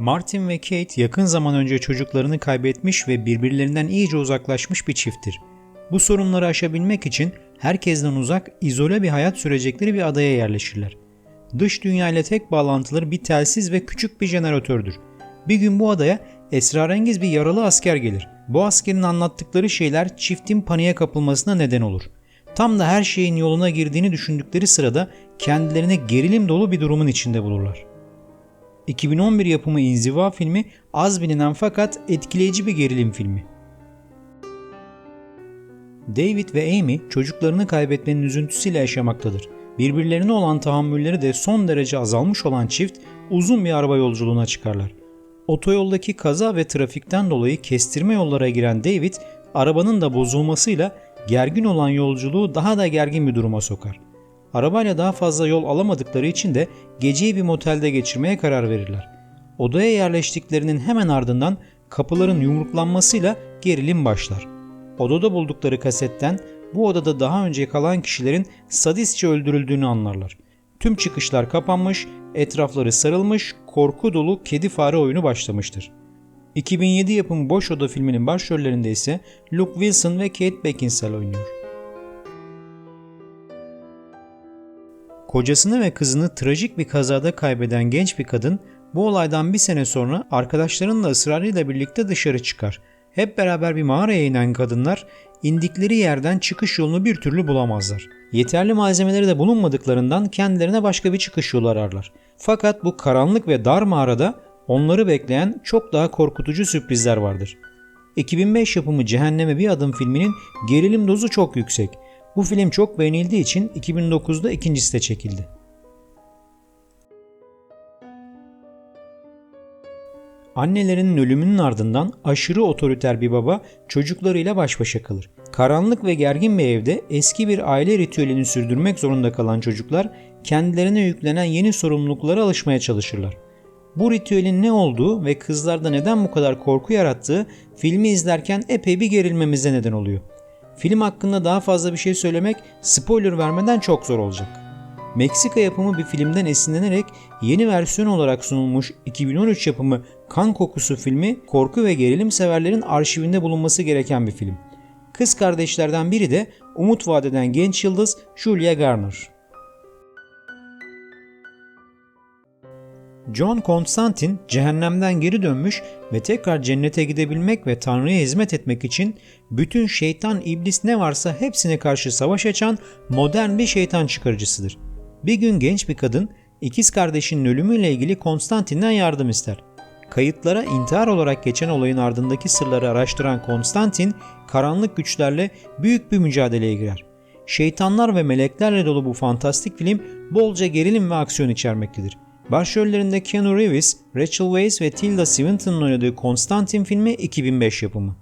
Martin ve Kate yakın zaman önce çocuklarını kaybetmiş ve birbirlerinden iyice uzaklaşmış bir çifttir. Bu sorunları aşabilmek için herkesten uzak, izole bir hayat sürecekleri bir adaya yerleşirler. Dış dünya ile tek bağlantıları bir telsiz ve küçük bir jeneratördür. Bir gün bu adaya esrarengiz bir yaralı asker gelir. Bu askerin anlattıkları şeyler çiftin paniğe kapılmasına neden olur. Tam da her şeyin yoluna girdiğini düşündükleri sırada kendilerini gerilim dolu bir durumun içinde bulurlar. 2011 yapımı İnziva filmi az bilinen fakat etkileyici bir gerilim filmi. David ve Amy çocuklarını kaybetmenin üzüntüsüyle yaşamaktadır. Birbirlerine olan tahammülleri de son derece azalmış olan çift uzun bir araba yolculuğuna çıkarlar. Otoyoldaki kaza ve trafikten dolayı kestirme yollara giren David, arabanın da bozulmasıyla gergin olan yolculuğu daha da gergin bir duruma sokar. Arabayla daha fazla yol alamadıkları için de geceyi bir motelde geçirmeye karar verirler. Odaya yerleştiklerinin hemen ardından kapıların yumruklanmasıyla gerilim başlar. Odada buldukları kasetten bu odada daha önce kalan kişilerin sadistçe öldürüldüğünü anlarlar. Tüm çıkışlar kapanmış, etrafları sarılmış, korku dolu kedi fare oyunu başlamıştır. 2007 yapımı Boş Oda filminin başrollerinde ise Luke Wilson ve Kate Beckinsale oynuyor. Kocasını ve kızını trajik bir kazada kaybeden genç bir kadın bu olaydan bir sene sonra arkadaşlarınla ısrarıyla birlikte dışarı çıkar. Hep beraber bir mağaraya inen kadınlar indikleri yerden çıkış yolunu bir türlü bulamazlar. Yeterli malzemeleri de bulunmadıklarından kendilerine başka bir çıkış yolu ararlar. Fakat bu karanlık ve dar mağarada onları bekleyen çok daha korkutucu sürprizler vardır. 2005 yapımı Cehenneme Bir Adım filminin gerilim dozu çok yüksek. Bu film çok beğenildiği için 2009'da ikincisi de çekildi. Annelerinin ölümünün ardından aşırı otoriter bir baba çocuklarıyla baş başa kalır. Karanlık ve gergin bir evde eski bir aile ritüelini sürdürmek zorunda kalan çocuklar kendilerine yüklenen yeni sorumluluklara alışmaya çalışırlar. Bu ritüelin ne olduğu ve kızlarda neden bu kadar korku yarattığı filmi izlerken epey bir gerilmemize neden oluyor. Film hakkında daha fazla bir şey söylemek spoiler vermeden çok zor olacak. Meksika yapımı bir filmden esinlenerek yeni versiyon olarak sunulmuş 2013 yapımı Kan Kokusu filmi korku ve gerilim severlerin arşivinde bulunması gereken bir film. Kız kardeşlerden biri de umut vadeden genç yıldız Julia Garner. John Constantine cehennemden geri dönmüş ve tekrar cennete gidebilmek ve Tanrı'ya hizmet etmek için bütün şeytan iblis ne varsa hepsine karşı savaş açan modern bir şeytan çıkarıcısıdır. Bir gün genç bir kadın ikiz kardeşinin ölümüyle ilgili Konstantin'den yardım ister. Kayıtlara intihar olarak geçen olayın ardındaki sırları araştıran Konstantin karanlık güçlerle büyük bir mücadeleye girer. Şeytanlar ve meleklerle dolu bu fantastik film bolca gerilim ve aksiyon içermektedir. Başrollerinde Keanu Reeves, Rachel Weisz ve Tilda Swinton'un oynadığı Konstantin filmi 2005 yapımı.